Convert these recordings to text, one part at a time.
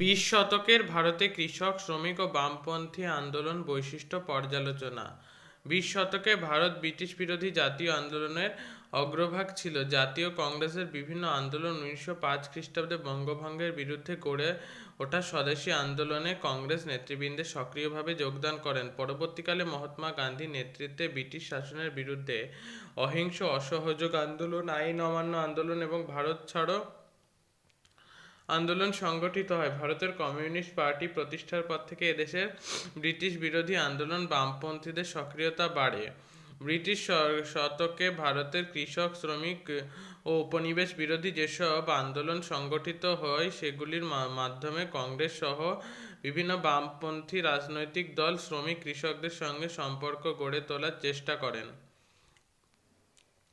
বিশ শতকের ভারতে কৃষক, শ্রমিক ও বামপন্থী আন্দোলন বৈশিষ্ট্য পর্যালোচনা। বিশ শতকে ভারত ব্রিটিশ বিরোধী জাতীয় আন্দোলনের অগ্রভাগ ছিল। জাতীয় কংগ্রেসের বিভিন্ন আন্দোলন উনিশশো পাঁচ খ্রিস্টাব্দে বঙ্গভঙ্গের বিরুদ্ধে গড়ে ওঠা স্বদেশী আন্দোলনে কংগ্রেস নেতৃবৃন্দে সক্রিয়ভাবে যোগদান করেন। পরবর্তীকালে মহাত্মা গান্ধীর নেতৃত্বে ব্রিটিশ শাসনের বিরুদ্ধে অহিংস, অসহযোগ আন্দোলন, আইন অমান্য আন্দোলন এবং ভারত ছাড়ো আন্দোলন সংগঠিত হয়। ভারতের কমিউনিস্ট পার্টি প্রতিষ্ঠার পর থেকে এদেশের ব্রিটিশ বিরোধী আন্দোলন বামপন্থীদের সক্রিয়তা বাড়ে। ব্রিটিশ শতকে ভারতের কৃষক, শ্রমিক ও উপনিবেশ বিরোধী যেসব আন্দোলন সংগঠিত হয়, সেগুলির মাধ্যমে কংগ্রেস সহ বিভিন্ন বামপন্থী রাজনৈতিক দল শ্রমিক কৃষকদের সঙ্গে সম্পর্ক গড়ে তোলার চেষ্টা করেন।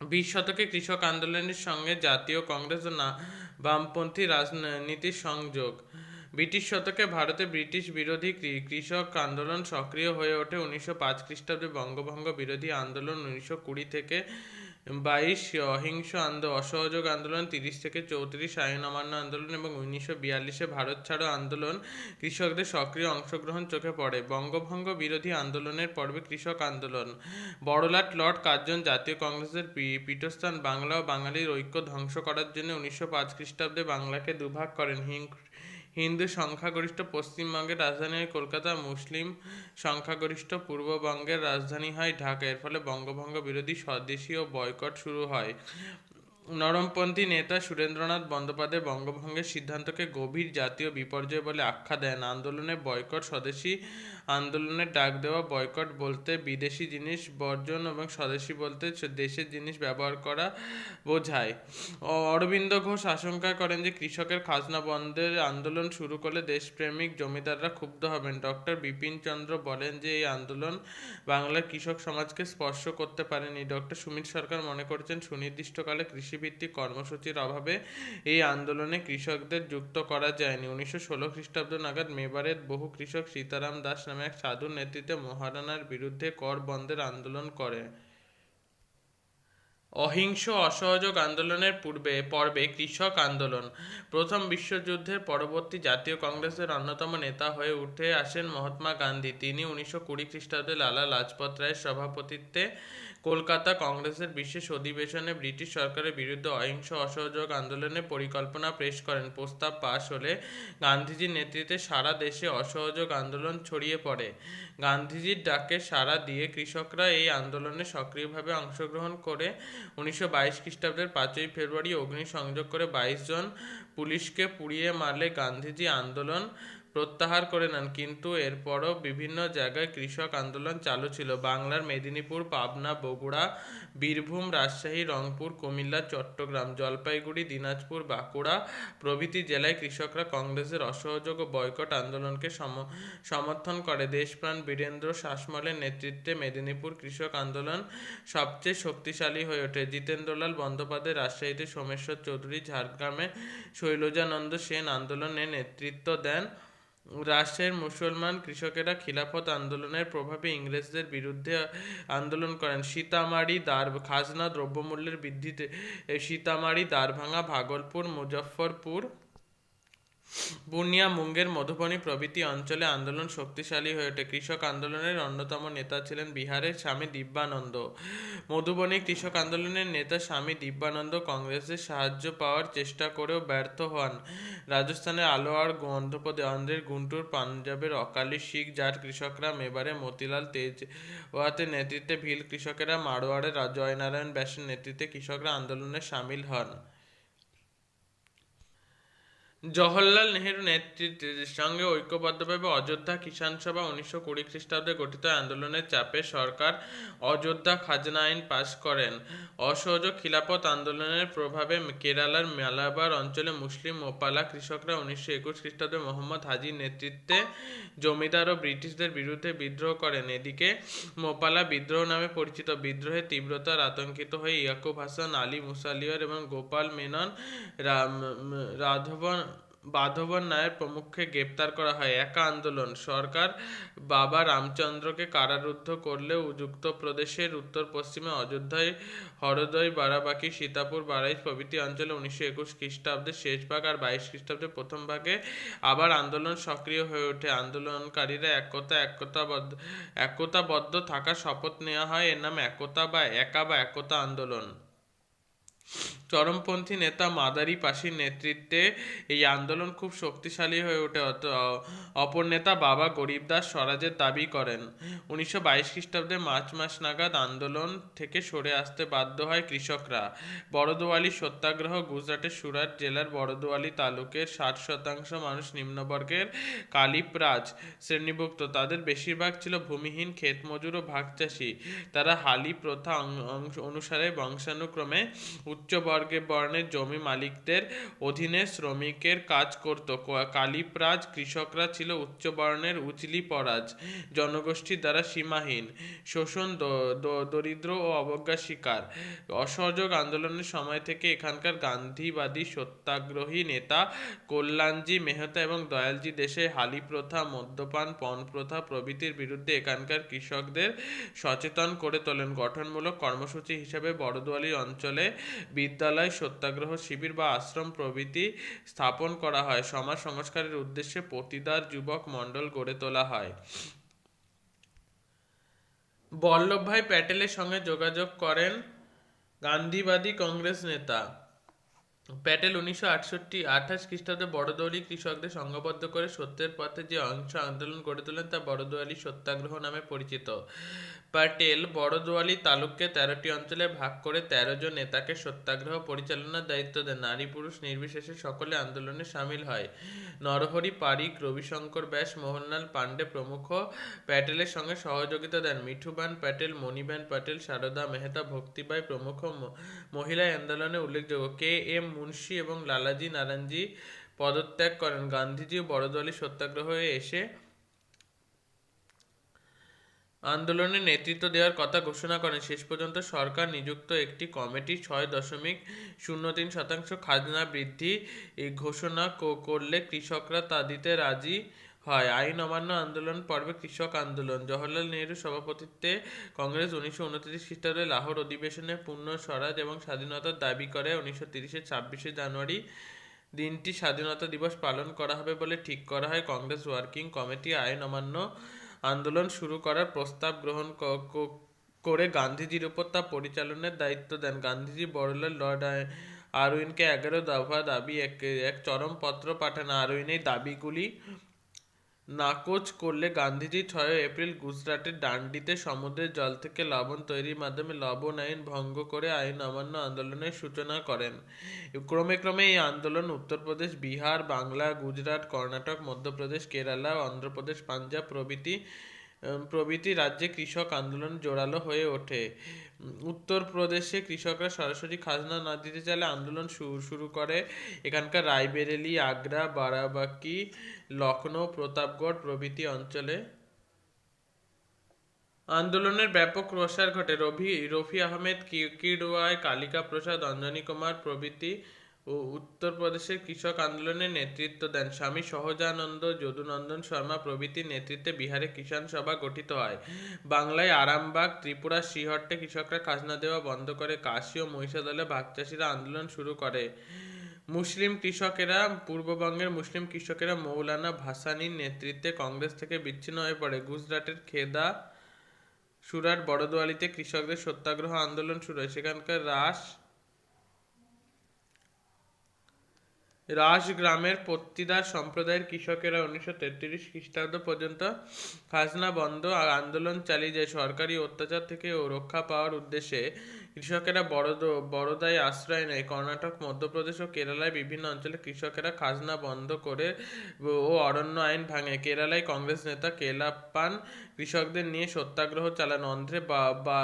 বিশ শতকে কৃষক আন্দোলনের সঙ্গে জাতীয় কংগ্রেস ও না বামপন্থী রাজনীতির সংযোগ। ব্রিটিশ শতকে ভারতে ব্রিটিশ বিরোধী কৃষক আন্দোলন সক্রিয় হয়ে ওঠে উনিশশো পাঁচ খ্রিস্টাব্দে বঙ্গভঙ্গ বিরোধী আন্দোলন উনিশশো কুড়ি থেকে বাইশ, অহিংস আন্দোলন অসহযোগ আন্দোলন, তিরিশ থেকে চৌত্রিশ আইন অমান্য আন্দোলন এবং উনিশশো বিয়াল্লিশে ভারত ছাড়ো আন্দোলন কৃষকদের সক্রিয় অংশগ্রহণ চোখে পড়ে। বঙ্গভঙ্গ বিরোধী আন্দোলনের পর্বে কৃষক আন্দোলন। বড়লাট লর্ড কার্জন জাতীয় কংগ্রেসের পীঠস্থান বাংলা ও বাঙালির ঐক্য ধ্বংস করার জন্য উনিশশো পাঁচ খ্রিস্টাব্দে বাংলাকে দুভাগ করেন হিং- হিন্দু সংখ্যাগরিষ্ঠ পশ্চিমবঙ্গের রাজধানী হয় কলকাতা, মুসলিম সংখ্যাগরিষ্ঠ পূর্ববঙ্গের রাজধানী হয় ঢাকা। এর ফলে বঙ্গভঙ্গ বিরোধী স্বদেশী ও বয়কট শুরু হয়। নরমপন্থী নেতা সুরেন্দ্রনাথ বন্দ্যোপাধ্যায় বঙ্গভঙ্গের সিদ্ধান্তকে গভীর জাতীয় বিপর্যয় বলে আখ্যা দেন। আন্দোলনে বয়কট স্বদেশী আন্দোলনের ডাক দেওয়া, বয়কট বলতে বিদেশি জিনিস, বর্জন এবং স্বদেশি বলতে দেশের জিনিস ব্যবহার করা বোঝায়। অরবিন্দ ঘোষ আশঙ্কা করেন যে কৃষকের খাজনা বন্ধের আন্দোলন শুরু করলে দেশপ্রেমিক জমিদাররা ক্ষুব্ধ হবেন। ডক্টর বিপিন চন্দ্র বলেন যে এই আন্দোলন বাংলার কৃষক সমাজকে স্পর্শ করতে পারেনি। ডক্টর সুমিত সরকার মনে করছেন, সুনির্দিষ্টকালে কৃষিভিত্তিক কর্মসূচির অভাবে এই আন্দোলনে কৃষকদের যুক্ত করা যায়নি। উনিশশো ষোলো খ্রিস্টাব্দ নাগাদ মেবারের বহু কৃষক সীতারাম দাস নামে এক সাধুর নেতৃত্বে মহারানার বিরুদ্ধে কর বন্ধের আন্দোলন করে। অহিংস অসহযোগ আন্দোলনের পূর্বে, পর্বে কৃষক আন্দোলন। প্রথম বিশ্বযুদ্ধের পরবর্তী জাতীয় কংগ্রেসের অন্যতম নেতা হয়ে উঠে আসেন মহাত্মা গান্ধী। তিনি উনিশশো কুড়ি খ্রিস্টাব্দে লালা লাজপত রায়ের সভাপতিত্বে কলকাতা কংগ্রেসের বিশেষ অধিবেশনে ব্রিটিশ সরকারের বিরুদ্ধে অহিংস অসহযোগ আন্দোলনের পরিকল্পনা পেশ করেন। প্রস্তাব পাশ হলে গান্ধীজির নেতৃত্বে সারা দেশে অসহযোগ আন্দোলন ছড়িয়ে পড়ে। গান্ধীজির ডাকে সাড়া দিয়ে কৃষকরা এই আন্দোলনে সক্রিয়ভাবে অংশগ্রহণ করে উনিশশো বাইশ খ্রিস্টাব্দের পাঁচই ফেব্রুয়ারি অগ্নিসংযোগ করে বাইশ জন পুলিশকে পুড়িয়ে মারলে গান্ধীজি আন্দোলন প্রত্যাহার করে নেন, কিন্তু এরপরও বিভিন্ন জায়গায় কৃষক আন্দোলন চালু ছিল। বাংলার মেদিনীপুর, পাবনা, বগুড়া, বীরভূম, রাজশাহী, রংপুর, কুমিল্লা, চট্টগ্রাম, জলপাইগুড়ি, দিনাজপুর, বাঁকুড়া প্রভৃতি জেলায় কৃষকরা কংগ্রেসের অসহযোগ ও বয়কট আন্দোলনকে সম- সমর্থন করে। দেশপ্রাণ বীরেন্দ্র শাসমলের নেতৃত্বে মেদিনীপুর কৃষক আন্দোলন সবচেয়ে শক্তিশালী হয়ে ওঠে। জিতেন্দ্রলাল বন্দ্যোপাধ্যায় রাজশাহীতে সোমেশ্বর চৌধুরী, ঝাড়গ্রামে শৈলজানন্দ সেন আন্দোলনে নেতৃত্ব দেন। রাজশাহীর মুসলমান কৃষকেরা খিলাফত আন্দোলনের প্রভাবে ইংরেজদের বিরুদ্ধে আন্দোলন করেন। সীতামারি দ্বার খাজনা দ্রব্যমূল্যের বৃদ্ধিতে সীতামারি দ্বারভাঙা ভাগলপুর, মুজফ্ফরপুর বুনিয়া মুঙ্গের মধুবনী প্রভৃতি অঞ্চলে আন্দোলন শক্তিশালী হয়ে ওঠে। কৃষক আন্দোলনের অন্যতম নেতা ছিলেন বিহারের স্বামী দিব্যানন্দ। মধুবনী কৃষক আন্দোলনের নেতা স্বামী দিব্যানন্দ কংগ্রেসের সাহায্য পাওয়ার চেষ্টা করেও ব্যর্থ হন। রাজস্থানের আলোয়ার অন্ধ্রপ্রদেশ অন্ধ্রের গুন্টুর পাঞ্জাবের অকালি শিখ জাট কৃষকরা মেবারে মতিলাল তেজ ওয়াতের নেতৃত্বে ভিল কৃষকেরা মারোয়াড়ের রা- জয়নারায়ণ ব্যাসের নেতৃত্বে কৃষকরা আন্দোলনে সামিল হন। জওহরলাল নেহেরু নেতৃত্বের সঙ্গে ঐক্যবদ্ধভাবে অযোধ্যা কিষাণ সভা উনিশশো কুড়ি খ্রিস্টাব্দে গঠিত আন্দোলনের চাপে সরকার অযোধ্যা খাজনা আইন পাশ করেন। অসহযোগ খিলাফত আন্দোলনের প্রভাবে কেরালার মালাবার অঞ্চলে মুসলিম মোপালা কৃষকরা উনিশশো একুশ খ্রিস্টাব্দে মোহাম্মদ হাজির নেতৃত্বে জমিদার ও ব্রিটিশদের বিরুদ্ধে বিদ্রোহ করেন। এদিকে মোপালা বিদ্রোহ নামে পরিচিত বিদ্রোহের তীব্রতার আতঙ্কিত হয়ে ইয়াকুব হাসান, আলী মুসালিয়ার এবং গোপাল মেনন রাঘবন বাধবন নায়ের প্রমুখকে গ্রেপ্তার করা হয়। একা আন্দোলন। সরকার বাবা রামচন্দ্রকে কারারুদ্ধ করলেও যুক্ত প্রদেশের উত্তর পশ্চিমে অযোধ্যায় হরদয়, বারাবাকি, সীতাপুর, বারাইশ প্রভৃতি অঞ্চলে উনিশশো একুশ খ্রিস্টাব্দের শেষ ভাগ আর বাইশ খ্রিস্টাব্দের প্রথম ভাগে আবার আন্দোলন সক্রিয় হয়ে ওঠে। আন্দোলনকারীরা একতা একতাবদ্ধ একতাবদ্ধ থাকার শপথ নেওয়া হয়। এর নাম একতা বা একা বা একতা আন্দোলন। চরমপন্থী নেতা মাদারি পাশির নেতৃত্বে এই আন্দোলন খুব শক্তিশালী হয়ে ওঠে। অপর নেতা বাবা গরিবদাস স্বরাজের দাবি করেন। উনিশশো বাইশ খ্রিস্টাব্দে মার্চ মাস নাগাদ আন্দোলন থেকে সরে আসতে বাধ্য হয় কৃষকরা। বড়দোয়ালি সত্যাগ্রহ গুজরাটের সুরাট জেলার বড়দোয়ালি তালুকের ষাট শতাংশ মানুষ নিম্নবর্গের কালিপ্রাজ শ্রেণীভুক্ত। তাদের বেশিরভাগ ছিল ভূমিহীন ক্ষেত মজুর ও ভাগচাষী তারা হালি প্রথা অনুসারে বংশানুক্রমে উচ্চ বর্গের বর্ণের জমি মালিকদের অধীনে শ্রমিকের কাজ করত। কালিপ্রাজ কৃষকরা ছিল উচ্চ বর্ণের উচলি পরাজ, জনগোষ্ঠীর দ্বারা সীমাহীন, শোষণ দরিদ্র ও অবজ্ঞা শিকার। অসহযোগ আন্দোলনের সময় থেকে এখানকার গান্ধীবাদী সত্যাগ্রহী নেতা কল্যাণজি মেহতা এবং দয়ালজি দেশে হালি প্রথা মদ্যপান পণ প্রথা প্রভৃতির বিরুদ্ধে এখানকার কৃষকদের সচেতন করে তোলেন। গঠনমূলক কর্মসূচি হিসেবে বড়দুয়ালি অঞ্চলে বিদ্যালয় সত্যাগ্রহ শিবির বা আশ্রম প্রভৃতি স্থাপন করা হয়। সমাজ সংস্কারের উদ্দেশ্যে পতিদার যুবক মণ্ডল গড়ে তোলা হয়। বল্লভভাই প্যাটেলের সঙ্গে যোগাযোগ করেন গান্ধীবাদী কংগ্রেস নেতা। প্যাটেল উনিশশো আটষট্টি আঠাশ খ্রিস্টাব্দে বড়দৌলি কৃষকদের সংঘবদ্ধ করে সত্যের পথে যে অংশ আন্দোলন গড়ে তোলেন তা বড়দোয়ালি সত্যাগ্রহ নামে পরিচিত। প্যাটেল বড়দোয়ালি তালুককে তেরোটি অঞ্চলে ভাগ করে তেরো জন নেতাকে সত্যাগ্রহ পরিচালনার দায়িত্ব দেন। নারী পুরুষ নির্বিশেষে সকলে আন্দোলনে সামিল হয়। নরহরি, পারিক, রবিশঙ্কর ব্যাস, মোহনলাল পান্ডে প্রমুখ প্যাটেলের সঙ্গে সহযোগিতা দেন। মিঠুবান প্যাটেল, মণিবেন প্যাটেল, সারদা মেহতা, ভক্তিবাই প্রমুখ মহিলা আন্দোলনে উল্লেখযোগ্য। কে এম মুন্সি এবং লালাজি নারায়ণজি পদত্যাগ করেন। গান্ধীজি বড়দলি সত্যাগ্রহে এসে আন্দোলনে নেতৃত্ব দেওয়ার কথা ঘোষণা করেন। শেষ পর্যন্ত সরকার নিযুক্ত একটি কমিটি ছয় দশমিক শূন্য তিন শতাংশ খাজনা বৃদ্ধি ঘোষণা করলে কৃষকরা তা দিতে রাজি হয়। আইন অমান্য আন্দোলন পর্বে কৃষক আন্দোলন। জওহরলাল নেহরু সভাপতিত্বে কংগ্রেস উনিশশো উনত্রিশ খ্রিস্টাব্দে লাহোর অধিবেশনে পূর্ণ স্বরাজ এবং স্বাধীনতার দাবি করে উনিশশো তিরিশের ছাব্বিশে জানুয়ারি দিনটি স্বাধীনতা দিবস পালন করা হবে বলে ঠিক করা হয়। কংগ্রেস ওয়ার্কিং কমিটি আইন অমান্য আন্দোলন শুরু করার প্রস্তাব গ্রহণ করে গান্ধীজির উপর তা পরিচালনার দায়িত্ব দেন। গান্ধীজি বড়লের লর্ড আরউইনকে এগারো দফা দাবি, এক এক চরম পত্র পাঠান। আরউইন এই দাবিগুলি নাকচ করলে গান্ধীজি ছয় এপ্রিল গুজরাটের ডান্ডিতে সমুদ্রের জল থেকে লবণ তৈরির মাধ্যমে লবণ আইন ভঙ্গ করে আইন অমান্য আন্দোলনের সূচনা করেন। ক্রমে ক্রমে এই আন্দোলন উত্তরপ্রদেশ বিহার, বাংলা, গুজরাট, কর্ণাটক, মধ্যপ্রদেশ, কেরালা, অন্ধ্রপ্রদেশ, পাঞ্জাব প্রভৃতি প্রভৃতি রাজ্যে কৃষক আন্দোলন জোরালো হয়ে ওঠে। উত্তরপ্রদেশে কৃষকরা সরাসরি খাজনা না দিতে চাইলে আন্দোলন শু- শুরু করে। এখানকার রায়বেরেলি, আগ্রা, বারাবাকি লখনৌ প্রতাপগড় প্রভৃতি অঞ্চলে। আন্দোলনের ব্যাপক প্রসার ঘটে। রবি রফি আহমেদ, কি- কিরওয়াই কালিকা প্রসাদ, অঞ্জনী কুমার প্রভৃতি ও উত্তরপ্রদেশের কৃষক আন্দোলনে নেতৃত্ব দেন স্বামী সহজানন্দ যদুনন্দন শর্মা প্রভৃতির নেতৃত্বে বিহারে কিষাণ সভা গঠিত হয়। বাংলায় আরামবাগ, ত্রিপুরা, শ্রীহট্টে কৃষকরা খাজনা দেওয়া বন্ধ করে কাশী ও মহিষাদলে ভাগচাষীরা আন্দোলন শুরু করে। মুসলিম কৃষকেরা, পূর্ববঙ্গের মুসলিম কৃষকেরা মৌলানা ভাসানীর নেতৃত্বে কংগ্রেস থেকে বিচ্ছিন্ন হয়ে পড়ে। গুজরাটের খেদা, সুরাট, বড়দোয়ালিতে কৃষকদের সত্যাগ্রহ আন্দোলন শুরু হয়। সেখানকার রাস রাস গ্রামের পত্তিদার সম্প্রদায়ের কৃষকেরা উনিশশো তেত্রিশ খ্রিস্টাব্দ পর্যন্ত খাজনা বন্ধ আর আন্দোলন চালিয়ে যায়। সরকারি অত্যাচার থেকে ও রক্ষা পাওয়ার উদ্দেশ্যে কৃষকেরা বড়দ বড়দায় আশ্রয় নেয়। কর্ণাটক, মধ্যপ্রদেশ ও কেরালায় বিভিন্ন অঞ্চলে কৃষকেরা খাজনা বন্ধ করে ও অরণ্য আইন ভাঙে। কেরালায় কংগ্রেস নেতা কেলাপ্পান কৃষকদের নিয়ে সত্যাগ্রহ চালান। অন্ধ্রে বা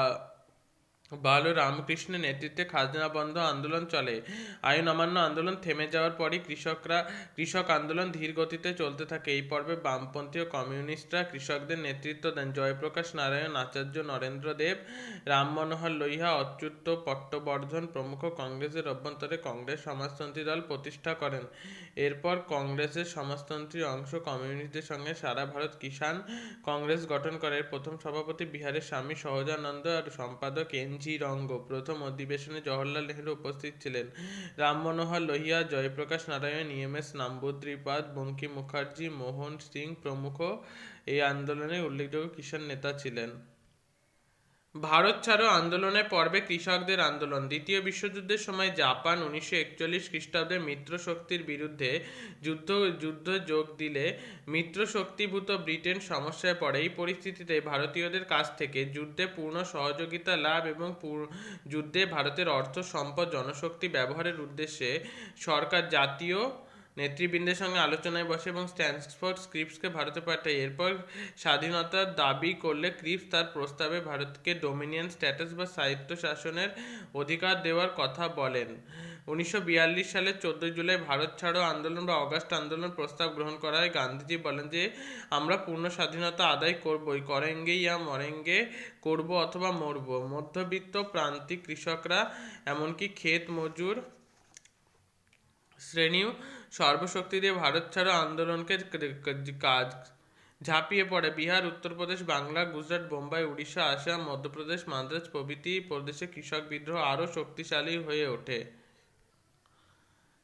বালু রামকৃষ্ণের নেতৃত্বে খাজনা বন্ধ আন্দোলন চলে। আইন অমান্য আন্দোলন থেমে যাওয়ার পরই কৃষকরা, কৃষক আন্দোলন ধীর গতিতে চলতে থাকে। এই পর্বে বামপন্থী ও কমিউনিস্টরা কৃষকদের নেতৃত্ব দেন। জয়প্রকাশ নারায়ণ, আচার্য নরেন্দ্র দেব, রাম মনোহর লোহিয়া, অচ্যুত পট্টবর্ধন প্রমুখ কংগ্রেসের অভ্যন্তরে কংগ্রেস সমাজতন্ত্রী দল প্রতিষ্ঠা করেন। এরপর কংগ্রেসের সমাজতন্ত্রী অংশ কমিউনিস্টদের সঙ্গে সারা ভারত কিষাণ কংগ্রেস গঠন করে। প্রথম সভাপতি বিহারের স্বামী সহজানন্দ আর সম্পাদক এন জি রঙ্গ প্রথম অধিবেশনে জওহরলাল নেহরু উপস্থিত ছিলেন। রাম মনোহর লোহিয়া, জয়প্রকাশ নারায়ণ, ইএমএস নাম্বুদ্রিপাদ বঙ্কিম মুখার্জি, মোহন সিং প্রমুখ এই আন্দোলনের উল্লেখযোগ্য কিষাণ নেতা ছিলেন। ভারত ছাড়ো আন্দোলনের পর্বে কৃষকদের আন্দোলন। দ্বিতীয় বিশ্বযুদ্ধের সময় জাপান উনিশশো একচল্লিশ খ্রিস্টাব্দে মিত্র শক্তির বিরুদ্ধে যুদ্ধ যুদ্ধ যোগ দিলে মিত্র শক্তিভূত ব্রিটেন সমস্যায় পড়ে। এই পরিস্থিতিতে ভারতীয়দের কাছ থেকে যুদ্ধে পূর্ণ সহযোগিতা, লাভ এবং যুদ্ধে ভারতের অর্থ সম্পদ, জনশক্তি ব্যবহারের উদ্দেশ্যে সরকার জাতীয় নেতৃবৃন্দের সঙ্গে আলোচনায় বসে এবং স্ট্যান্সফোর্ড স্ক্রিপসকে ভারতে পাঠায়। এরপর স্বাধীনতার দাবি করলে ক্রিপস তার প্রস্তাবে ভারতকে ডোমিনিয়ন স্ট্যাটাস বা সাহিত্য শাসনের অধিকার দেওয়ার কথা বলেন। উনিশশো সালের চোদ্দই জুলাই ভারত ছাড়ো আন্দোলন বা অগাস্ট আন্দোলন প্রস্তাব গ্রহণ করা হয় গান্ধীজি বলেন যে, আমরা পূর্ণ স্বাধীনতা আদায় করবই। করেঙ্গে ইয়া মরেঙ্গে করব অথবা মরব। মধ্যবিত্ত প্রান্তিক কৃষকরা, এমনকি ক্ষেত মজুর শ্রেণীও সর্বশক্তি দিয়ে ভারত ছাড়ো আন্দোলনকে কাজ ঝাঁপিয়ে পড়ে বিহার, উত্তরপ্রদেশ, বাংলা, গুজরাট, বোম্বাই, উড়িষ্যা, আসাম, মধ্যপ্রদেশ মাদ্রাজ প্রভৃতি প্রদেশে কৃষক বিদ্রোহ আরও শক্তিশালী হয়ে ওঠে।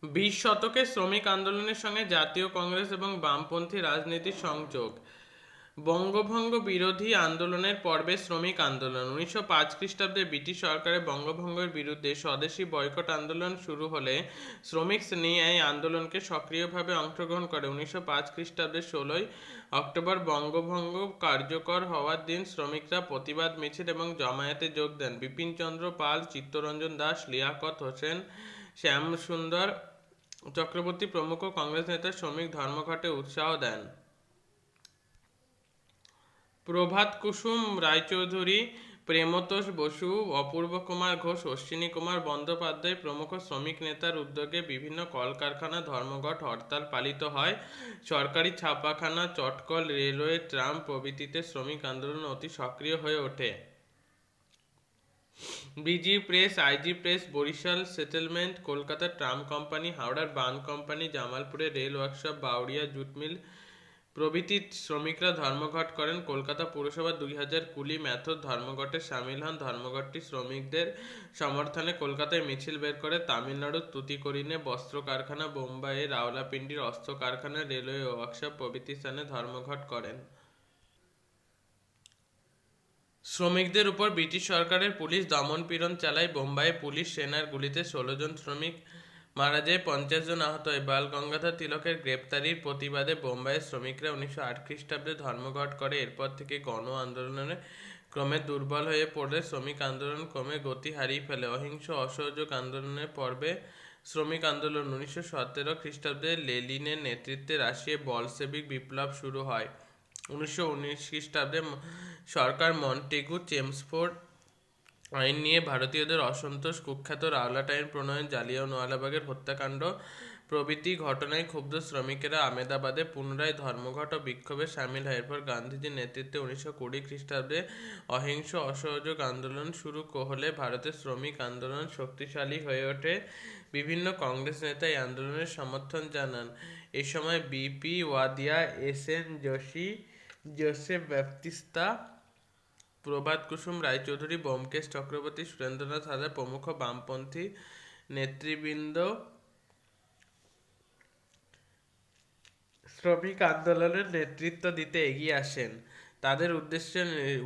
বিশ শতকে শ্রমিক আন্দোলনের সঙ্গে জাতীয় কংগ্রেস এবং বামপন্থী রাজনীতির সংযোগ। বঙ্গভঙ্গ বিরোধী আন্দোলনের পর্বে শ্রমিক আন্দোলন। উনিশশো পাঁচ খ্রিস্টাব্দে ব্রিটিশ সরকারের বঙ্গভঙ্গের বিরুদ্ধে স্বদেশী বয়কট আন্দোলন শুরু হলে শ্রমিক শ্রেণি এই আন্দোলনকে সক্রিয়ভাবে অংশগ্রহণ করে। উনিশশো পাঁচ খ্রিস্টাব্দের ষোলোই অক্টোবর বঙ্গভঙ্গ কার্যকর হওয়ার দিন শ্রমিকরা প্রতিবাদ, মিছিল এবং জমায়েতে যোগ দেন। বিপিনচন্দ্র পাল, চিত্তরঞ্জন দাস, লিয়াকত হোসেন, শ্যামসুন্দর চক্রবর্তী প্রমুখ কংগ্রেস নেতা শ্রমিক ধর্মঘটে উৎসাহ দেন। প্রভাত কুসুম রায়চৌধুরী, প্রেমতোষ বসু, অপূর্ব কুমার ঘোষ, অশ্বিনী কুমার বন্দ্যোপাধ্যায় প্রমুখ শ্রমিক নেতার উদ্যোগে বিভিন্ন কলকারখানা ধর্মঘট হরতাল পালিত হয়। সরকারি ছাপাখানা, চটকল, রেলওয়ে ট্রাম প্রভৃতিতে শ্রমিক আন্দোলন অতি সক্রিয় হয়ে ওঠে। BG Press, IG Press, Barisal Settlement, Kolkata Tram Company, হাওড়ার বান কোম্পানি জামালপুরে rail workshop Bauria Jute Mill প্রভৃতি শ্রমিকরা ধর্মঘট করেন। কলকাতা পুরসভা দুই হাজার কুড়ি ম্যাথর ধর্মঘটে সামিল হন। ধর্মঘটটি শ্রমিকদের সমর্থনে কলকাতায় মিছিল বের করে তামিলনাড়ুর তুতিকোরিনে বস্ত্র কারখানা বোম্বাইয়ে রাওলাপিন্ডির অস্ত্র কারখানা রেলওয়ে ওয়ার্কশপ, প্রভৃতি স্থানে ধর্মঘট করেন। শ্রমিকদের উপর ব্রিটিশ সরকারের পুলিশ দমন পীড়ন চালায়। বোম্বাইয়ে পুলিশ সেনার গুলিতে ষোলো জন শ্রমিক মারা যায় পঞ্চাশ জন আহত হয় বাল গঙ্গাধর তিলকের গ্রেপ্তারির প্রতিবাদে বোম্বাইয়ের শ্রমিকরা উনিশশো আট খ্রিস্টাব্দে ধর্মঘট করে। এরপর থেকে গণ আন্দোলনে ক্রমে দুর্বল হয়ে পড়লে শ্রমিক আন্দোলন ক্রমে গতি হারিয়ে ফেলে। অহিংস অসহযোগ আন্দোলনের পর্বে শ্রমিক আন্দোলন উনিশশো সতেরো খ্রিস্টাব্দে লেলিনের নেতৃত্বে রাশিয়ায় বলসেবিক বিপ্লব শুরু হয়। উনিশশো উনিশ খ্রিস্টাব্দে সরকার মন্টেগু, চেমসফোর্ড আইন নিয়ে ভারতীয়দের অসন্তোষ, কুখ্যাত রাওলাট আইন প্রণয়ন জালিয়ানওয়ালাবাগের হত্যাকাণ্ড প্রভৃতি ঘটনায় ক্ষুব্ধ শ্রমিকেরা আমেদাবাদে পুনরায় ধর্মঘট ও বিক্ষোভে সামিল হয়। এরপর গান্ধীজির নেতৃত্বে উনিশশো কুড়ি খ্রিস্টাব্দে অহিংস অসহযোগ আন্দোলন শুরু হলে ভারতের শ্রমিক আন্দোলন শক্তিশালী হয়ে ওঠে। বিভিন্ন কংগ্রেস নেতা এই আন্দোলনের সমর্থন জানান। এ সময় BP Wadia, S N Joshi Joseph Baptista Prabhat Kusum Roychowdhury Byomkesh Chakraborty, Surendranath হাজার প্রমুখ বামপন্থী নেতৃবৃন্দ, শ্রমিক আন্দোলনের নেতৃত্ব দিতে এগিয়ে আসেন। তাদের উদ্দেশ্যে,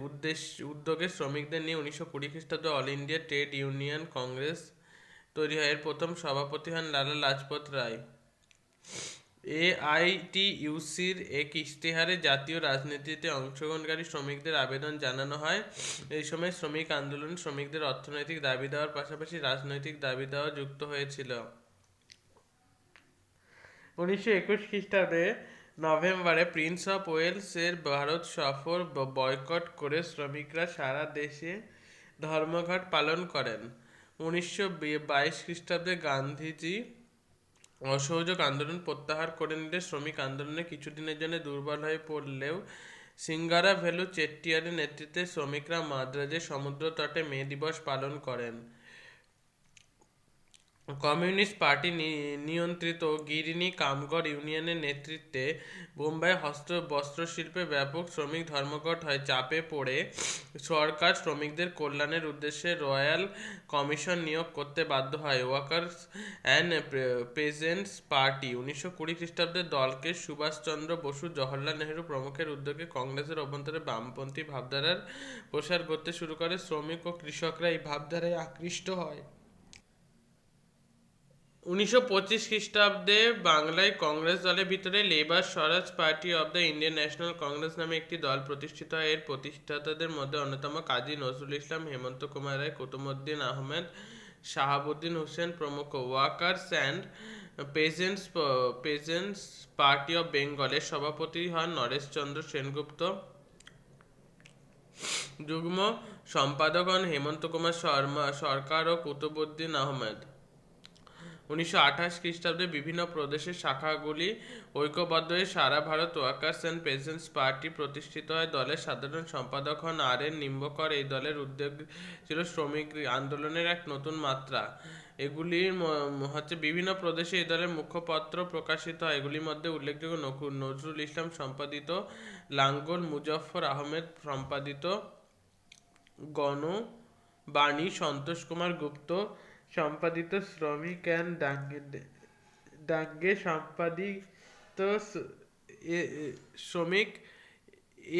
উদ্দেশ্য, উদ্যোগে শ্রমিকদের নিয়ে উনিশশো কুড়ি খ্রিস্টাব্দে All India Trade Union Congress তৈরি হয়। এর প্রথম সভাপতি হন লালা লাজপত রায়। এআইটিইউসির এক ইশতেহারে জাতীয় রাজনীতিতে অংশগ্রহণকারী শ্রমিকদের আবেদন জানানো হয়। এই সময় শ্রমিক আন্দোলন শ্রমিকদের অর্থনৈতিক দাবি দেওয়ার পাশাপাশি রাজনৈতিক দাবি দেওয়া যুক্ত হয়েছিল। উনিশশো একুশ খ্রিস্টাব্দে নভেম্বরে প্রিন্স অফ ওয়েলস এর ভারত সফর বয়কট করে শ্রমিকরা সারা দেশে ধর্মঘট পালন করেন। উনিশশো বাইশ খ্রিস্টাব্দে গান্ধীজি অসহযোগ আন্দোলন প্রত্যাহার করে নিলে শ্রমিক আন্দোলনে কিছুদিনের জন্য দুর্বল হয়ে পড়লেও সিঙ্গারা ভেলু চেট্টিয়ারের নেতৃত্বে শ্রমিকরা মাদ্রাজে সমুদ্র তটে মে দিবস পালন করেন। কমিউনিস্ট পার্টি নিয়ন্ত্রিত গিরিনি কামগড় ইউনিয়নের নেতৃত্বে বোম্বাই হস্ত বস্ত্রশিল্পে ব্যাপক শ্রমিক ধর্মঘট হয়। চাপে পড়ে সরকার শ্রমিকদের কল্যাণের উদ্দেশ্যে রয়্যাল কমিশন নিয়োগ করতে বাধ্য হয়। ওয়ার্কার্স অ্যান্ড পেজেন্টস পার্টি উনিশশো কুড়ি খ্রিস্টাব্দে দলকে সুভাষচন্দ্র বসু, জওহরলাল নেহরু প্রমুখের উদ্যোগে কংগ্রেসের অভ্যন্তরে বামপন্থী ভাবধারার প্রসার করতে শুরু করে। শ্রমিক ও কৃষকরা এই ভাবধারায় আকৃষ্ট হয়। উনিশশো পঁচিশ খ্রিস্টাব্দে বাংলায় কংগ্রেস দলের ভিতরে Labour Swaraj Party of the Indian National Congress নামে একটি দল প্রতিষ্ঠিত হয়। এর প্রতিষ্ঠাতাদের মধ্যে অন্যতম কাজী নজরুল ইসলাম, হেমন্ত কুমার রায় কুতুবুদ্দিন আহমেদ, শাহাবুদ্দিন হোসেন প্রমুখ Workers and Peasants Peasants Party of বেঙ্গলের সভাপতি হন নরেশচন্দ্র সেনগুপ্ত। যুগ্ম সম্পাদক হন হেমন্ত কুমার শর্মা, সরকার ও কুতুবুদ্দিন আহমেদ। উনিশশো আঠাশ খ্রিস্টাব্দে বিভিন্ন প্রদেশের শাখাগুলি ঐক্যবদ্ধ হয়ে সারা Bharat Workers and Peasants Party প্রতিষ্ঠিত হয়। দলের সাধারণ সম্পাদক হন আর এন নিম্বকর। এই দলের উদ্যোগ ছিল শ্রমিক আন্দোলনের এক নতুন মাত্রা। এগুলির হচ্ছে বিভিন্ন প্রদেশে এই দলের মুখপত্র প্রকাশিত হয়। এগুলির মধ্যে উল্লেখযোগ্য নজরুল ইসলাম সম্পাদিত, লাঙ্গল মুজফর আহমেদ সম্পাদিত গণ বাণী সন্তোষ কুমার গুপ্ত সম্পাদিত শ্রমিক অ্যান্ড ডাঙ্গে সম্পাদিত শ্রমিক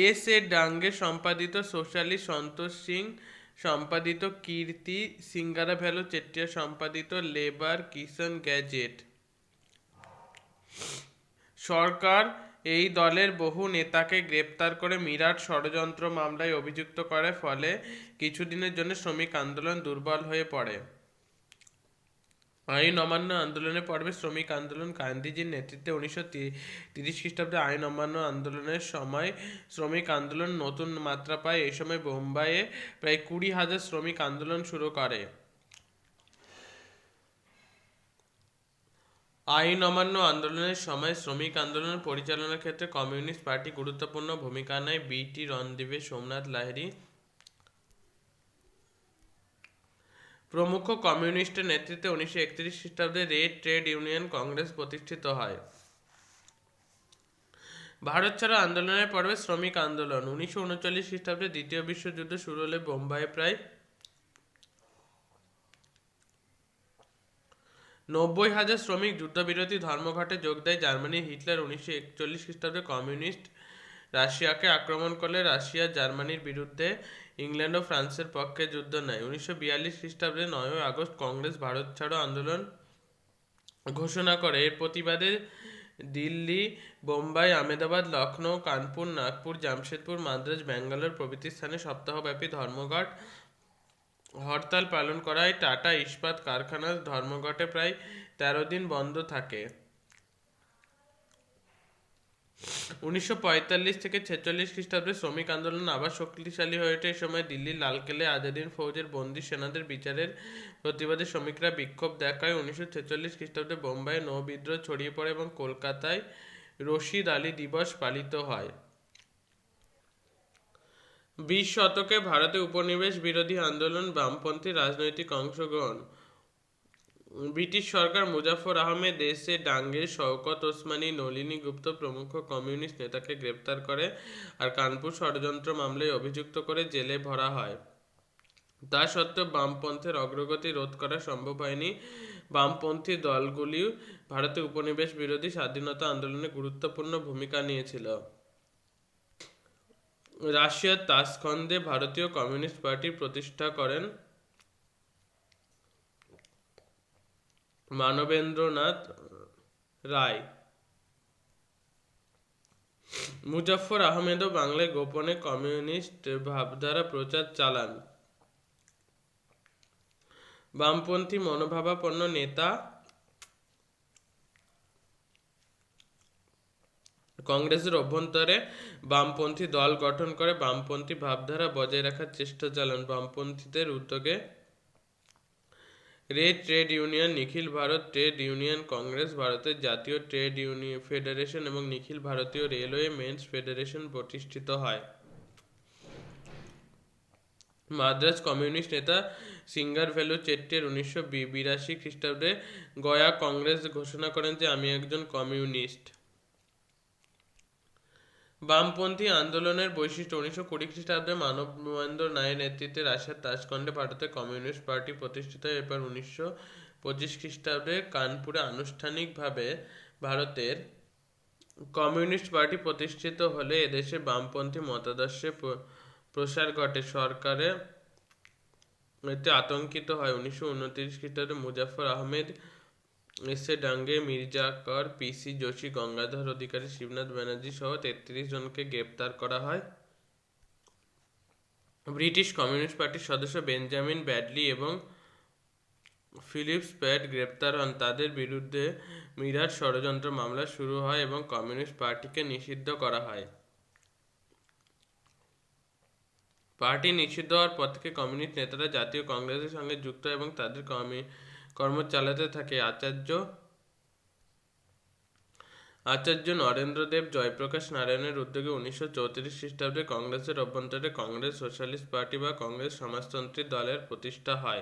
এস এ ডাঙ্গে সম্পাদিত সোশ্যালিস্ট সন্তোষ সিং, সম্পাদিত কীর্তি, সিঙ্গারা ভ্যালো চেট্টিয়া, সম্পাদিত লেবার কিষান গ্যাজেট। সরকার এই দলের বহু নেতাকে গ্রেপ্তার করে মিরাট ষড়যন্ত্র মামলায় অভিযুক্ত করে, ফলে কিছুদিনের জন্য শ্রমিক আন্দোলন দুর্বল হয়ে পড়ে। আইন অমান্য আন্দোলনের পর্বে শ্রমিক আন্দোলন। গান্ধীজির নেতৃত্বে উনিশশো তিরিশ খ্রিস্টাব্দে আইন অমান্য আন্দোলনের সময় শ্রমিক আন্দোলন নতুন মাত্রা পায়। এই সময় বোম্বাইয়ে প্রায় কুড়ি হাজার শ্রমিক আন্দোলন শুরু করে। আইন অমান্য আন্দোলনের সময় শ্রমিক আন্দোলন পরিচালনার ক্ষেত্রে কমিউনিস্ট পার্টি গুরুত্বপূর্ণ ভূমিকা নেয়। বি টি রণদীবে সোমনাথ লাহিড়ী প্রমুখ কমিউনিস্টের নেতৃত্বে উনিশশো একত্রিশ খ্রিস্টাব্দে রেড ট্রেড ইউনিয়ন কংগ্রেস প্রতিষ্ঠিত হয়। ভারত ছাড়ো আন্দোলনের পর্বে শ্রমিক আন্দোলন। উনিশশো উনচল্লিশ খ্রিস্টাব্দে দ্বিতীয় বিশ্বযুদ্ধ শুরু হলে বোম্বাইয়ে প্রায় নব্বই হাজার শ্রমিক যুদ্ধবিরোধী ধর্মঘটে যোগ দেয় জার্মানি। হিটলার উনিশশো একচল্লিশ খ্রিস্টাব্দে কমিউনিস্ট রাশিয়াকে আক্রমণ করলে রাশিয়া জার্মানির বিরুদ্ধে ইংল্যান্ড ও ফ্রান্সের পক্ষে যুদ্ধ নেয়। উনিশশো বিয়াল্লিশ খ্রিস্টাব্দে নয়ই আগস্ট কংগ্রেস ভারত ছাড়ো আন্দোলন ঘোষণা করে। এর প্রতিবাদে দিল্লি, বোম্বাই, আহমেদাবাদ, লখনৌ, কানপুর, নাগপুর, জামশেদপুর, মাদ্রাজ, ব্যাঙ্গালোর প্রভৃতি স্থানে সপ্তাহব্যাপী ধর্মঘট, হরতাল পালন করায় টাটা ইস্পাত কারখানার ধর্মঘটে প্রায় তেরো দিন বন্ধ থাকে। উনিশশো পঁয়তাল্লিশ থেকে ছেচল্লিশ খ্রিস্টাব্দে শ্রমিক আন্দোলন আবার শক্তিশালী হয়ে ওঠে। এই সময় দিল্লির লালকেলে আজাদিন ফৌজের বন্দি সেনাদের বিচারের প্রতিবাদে শ্রমিকরা বিক্ষোভ দেখায়। উনিশশো ছেচল্লিশ খ্রিস্টাব্দে বোম্বাইয়ে নৌ বিদ্রোহ ছড়িয়ে পড়ে এবং কলকাতায় রশিদ আলী দিবস পালিত হয়। বিশ শতকে ভারতে উপনিবেশ বিরোধী আন্দোলন বামপন্থী রাজনৈতিক অংশগ্রহণ। ব্রিটিশ সরকার মুজাফর আহমেদ দেশে ডাঙ্গে শওকত ওসমানী নলিনী গুপ্ত প্রমুখ কমিউনিস্ট নেতাকে গ্রেপ্তার করে আর কানপুর ষড়যন্ত্র মামলায় অভিযুক্ত করে জেলে ভরা হয়। তা সত্ত্বেও বামপন্থের অগ্রগতি রোধ করা সম্ভব হয়নি। বামপন্থী দলগুলি ভারতে উপনিবেশ বিরোধী স্বাধীনতা আন্দোলনে গুরুত্বপূর্ণ ভূমিকা নিয়েছিল। রাশিয়ার তাসখন্দে ভারতীয় কমিউনিস্ট পার্টি প্রতিষ্ঠা করেন মানবেন্দ্রনাথ রায়। মুজাফফর আহমেদও বাংলায় গোপনে কমিউনিস্ট ভাবধারা প্রচার চালান। বামপন্থী মনোভাবাপন্ন নেতা কংগ্রেসের অভ্যন্তরে বামপন্থী দল গঠন করে বামপন্থী ভাবধারা বজায় রাখার চেষ্টা চালান। বামপন্থীদের উদ্যোগে রে ট্রেড ইউনিয়ন, নিখিল ভারত ট্রেড ইউনিয়ন, কংগ্রেস ভারতের জাতীয় ট্রেড ইউনিয়ন ফেডারেশন এবং নিখিল ভারতীয় রেলওয়ে মেন্স ফেডারেশন প্রতিষ্ঠিত হয়। মাদ্রাজ কমিউনিস্ট নেতা সিঙ্গার ভ্যালু চেট্টের উনিশশো বিরাশি খ্রিস্টাব্দে গয়া কংগ্রেস ঘোষণা করেন যে, আমি একজন কমিউনিস্ট। বামপন্থী আন্দোলনের বৈশিষ্ট্য উনিশশো কুড়ি খ্রিস্টাব্দে মানবেন্দ্র নায়ের নেতৃত্বে রাশিয়ার তাসকন্ডে ভারতে কমিউনিস্ট পার্টি প্রতিষ্ঠিত এরপর উনিশশো পঁচিশ খ্রিস্টাব্দে কানপুরে আনুষ্ঠানিকভাবে ভারতের কমিউনিস্ট পার্টি প্রতিষ্ঠিত হলে এদেশে বামপন্থী মতাদর্শে প্রসার ঘটে। সরকারে এতে আতঙ্কিত হয়। উনিশশো উনত্রিশ খ্রিস্টাব্দে মুজাফর আহমেদ এসে ডাঙ্গে মির্জাকর পিসি যোশী গঙ্গাধর অধিকারী, শিবনাথ ব্যানার্জি সহ তেত্রিশ জনকে গ্রেপ্তার করা হয়। ব্রিটিশ কমিউনিস্ট পার্টির সদস্য বেঞ্জামিন ব্যাডলি এবং ফিলিপস প্যাট গ্রেপ্তার হন। তাদের বিরুদ্ধে মিরাট ষড়যন্ত্র মামলা শুরু হয় এবং কমিউনিস্ট পার্টিকে নিষিদ্ধ করা হয়। পার্টি নিষিদ্ধ হওয়ার পর থেকে কমিউনিস্ট নেতারা জাতীয় কংগ্রেসের সঙ্গে যুক্ত এবং তাদের কর্মী কর্ম চালাতে থাকে। আচার্য আচার্য নরেন্দ্রদেব জয়প্রকাশ নারায়ণের উদ্যোগে উনিশশো চৌত্রিশ খ্রিস্টাব্দে কংগ্রেসের অভ্যন্তরে কংগ্রেস, সোশ্যালিস্ট পার্টি বা কংগ্রেস সমাজতন্ত্রী দলের প্রতিষ্ঠা হয়।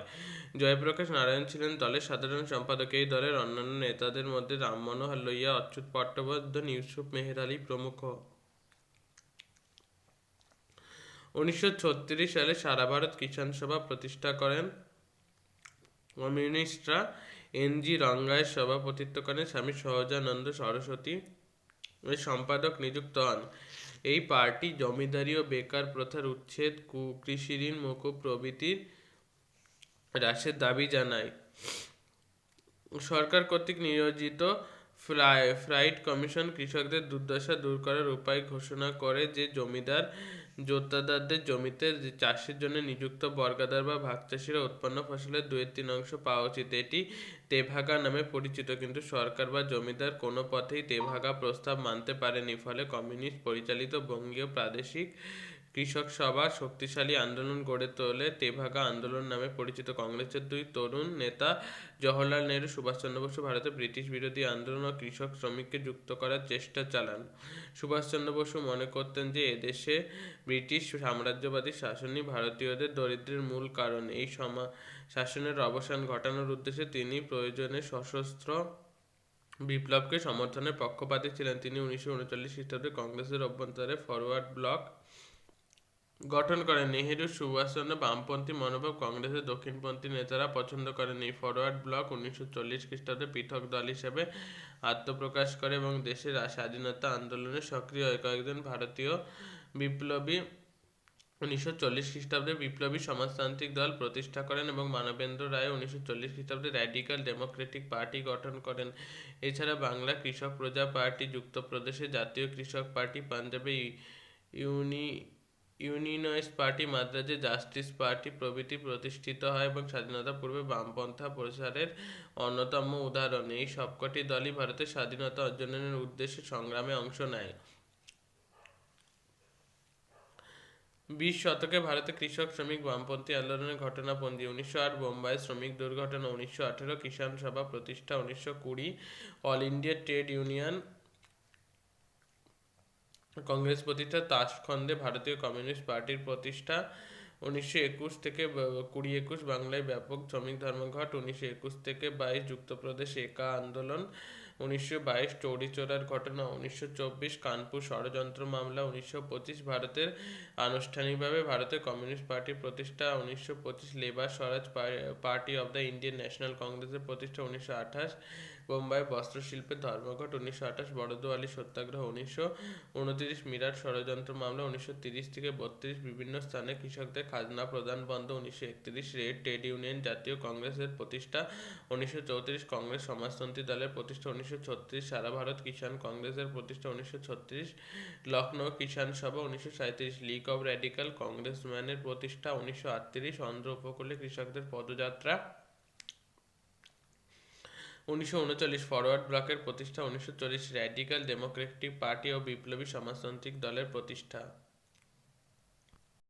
জয়প্রকাশ নারায়ণ ছিলেন দলের সাধারণ সম্পাদক। এই দলের অন্যান্য নেতাদের মধ্যে রাম মনোহর লোহিয়া, অচ্যুত পট্টবর্ধন ইউসুফ মেহের আলী প্রমুখ। উনিশশো ছত্রিশ সালে সারা ভারত কিষাণ সভা প্রতিষ্ঠা করেন। কমিউনিস্টরা এন জি রঙ্গায়ের সভাপতিত্ব করেন স্বামী সহজানন্দ সরস্বতী এর সম্পাদক নিযুক্ত হন। এই পার্টি জমিদারি ও বেকার প্রথার উচ্ছেদ কৃষি ঋণ, মকুব প্রভৃতির হ্রাসের দাবি জানায়। সরকার কর্তৃক নিয়োজিত ফ্রাই ফ্রাইট কমিশন কৃষকদের দুর্দশা দূর করার উপায় ঘোষণা করে যে জমিদার জোতাদারদের জমিতে চাষের জন্য নিযুক্ত বর্গাদার বা ভাগ চাষিরা উৎপন্ন ফসলের দুয়ের তিন অংশ পাওয়া উচিত। এটি তেভাগা নামে পরিচিত, কিন্তু সরকার বা জমিদার কোনো পথেই তেভাগা প্রস্তাব মানতে পারেনি। ফলে কমিউনিস্ট পরিচালিত বঙ্গীয় প্রাদেশিক কৃষক সভা শক্তিশালী আন্দোলন গড়ে তোলে তেভাগা আন্দোলন নামে পরিচিত কংগ্রেসের দুই তরুণ নেতা জওহরলাল নেহরু, সুভাষচন্দ্র বসু ভারতে ব্রিটিশ বিরোধী আন্দোলন ও কৃষক শ্রমিককে যুক্ত করার চেষ্টা চালান। সুভাষচন্দ্র বসু মনে করতেন যে এদেশে ব্রিটিশ সাম্রাজ্যবাদী শাসনই ভারতীয়দের দরিদ্রের মূল কারণ। এই সমা, শাসনের অবসান ঘটানোর উদ্দেশ্যে তিনি প্রয়োজনে সশস্ত্র বিপ্লবকে সমর্থনের পক্ষপাতী ছিলেন। তিনি উনিশশো উনচল্লিশ খ্রিস্টাব্দে কংগ্রেসের অভ্যন্তরে ফরওয়ার্ড ব্লক গঠন করেন নেহেরু সুভাষচন্দ্র বামপন্থী মনোভাব কংগ্রেসের দক্ষিণপন্থী নেতারা পছন্দ করেন ফরওয়ার্ড ব্লক উনিশশো চল্লিশ খ্রিস্টাব্দে পৃথক দল হিসেবে আত্মপ্রকাশ করে এবং দেশের স্বাধীনতা আন্দোলনে সক্রিয় হয়। কয়েকজন ভারতীয় বিপ্লবী উনিশশো চল্লিশ খ্রিস্টাব্দে বিপ্লবী সমাজতান্ত্রিক দল প্রতিষ্ঠা করেন এবং মানবেন্দ্র রায় উনিশশো চল্লিশ খ্রিস্টাব্দে র্যাডিক্যাল ডেমোক্রেটিক পার্টি গঠন করেন। এছাড়া বাংলা কৃষক প্রজা পার্টি যুক্তপ্রদেশে জাতীয় কৃষক পার্টি, পাঞ্জাবে ইউনি ইউনিয়নিস্ট পার্টি, মাদ্রাজে জাস্টিস পার্টি প্রভৃতি প্রতিষ্ঠিত হয় এবং স্বাধীনতা পূর্বে বামপন্থা প্রসারের অন্যতম উদাহরণ। এই সবকটি দলই ভারতের স্বাধীনতা অর্জনের উদ্দেশ্যে সংগ্রামে অংশ নেয়। বিশ শতকে ভারতে কৃষক, শ্রমিক, বামপন্থী আন্দোলনের ঘটনাপঞ্জি উনিশশো আট, বোম্বাই শ্রমিক দুর্ঘটনা উনিশশো আঠেরো, কিষাণ সভা প্রতিষ্ঠা উনিশশো কুড়ি, All India Trade Union Congress প্রতিষ্ঠা তাসখন্দে ভারতীয় কমিউনিস্ট পার্টির প্রতিষ্ঠা উনিশশো একুশ থেকে কুড়ি একুশ বাংলায় ব্যাপক শ্রমিক ধর্মঘট, উনিশশো একুশ থেকে বাইশ যুক্তপ্রদেশ একা আন্দোলন, উনিশশো বাইশ চৌরিচৌরার ঘটনা, উনিশশো চব্বিশ কানপুর ষড়যন্ত্র মামলা, উনিশশো পঁচিশ ভারতের আনুষ্ঠানিকভাবে ভারতের কমিউনিস্ট পার্টির প্রতিষ্ঠা, উনিশশো পঁচিশ Labour Swaraj Party of the Indian National কংগ্রেসের প্রতিষ্ঠা, উনিশশো আঠাশ বোম্বাই বস্ত্রশিল্পের ধর্মঘট, উনিশশো আঠাশ, বড়দোয়ালি, সত্যাগ্রহ, উনিশশো উনত্রিশ মিরাট ষড়যন্ত্র মামলা, উনিশশো তিরিশ থেকে বত্রিশ, বিভিন্ন স্থানে কৃষকদের খাজনা প্রদান বন্ধ, উনিশশো একত্রিশ, রেড ট্রেড ইউনিয়ন জাতীয় কংগ্রেসের প্রতিষ্ঠা, উনিশশো চৌত্রিশ, কংগ্রেস সমাজতন্ত্রী দলের প্রতিষ্ঠা, উনিশশো ছত্রিশ, সারা ভারত কিষাণ কংগ্রেসের প্রতিষ্ঠা, উনিশশো ছত্রিশ, লখনৌ কিষাণ সভা, উনিশশো সাঁত্রিশ লীগ অব র্যাডিক্যাল কংগ্রেসম্যানের প্রতিষ্ঠা, উনিশশো আটত্রিশ, অন্ধ্র উপকূলে কৃষকদের পদযাত্রা। উনিশশো উনচল্লিশ ফরওয়ার্ড ব্লকের প্রতিষ্ঠা, উনিশশো চল্লিশ র্যাডিক্যাল ডেমোক্রেটিক পার্টি ও বিপ্লবী সমাজতান্ত্রিক দলের প্রতিষ্ঠা।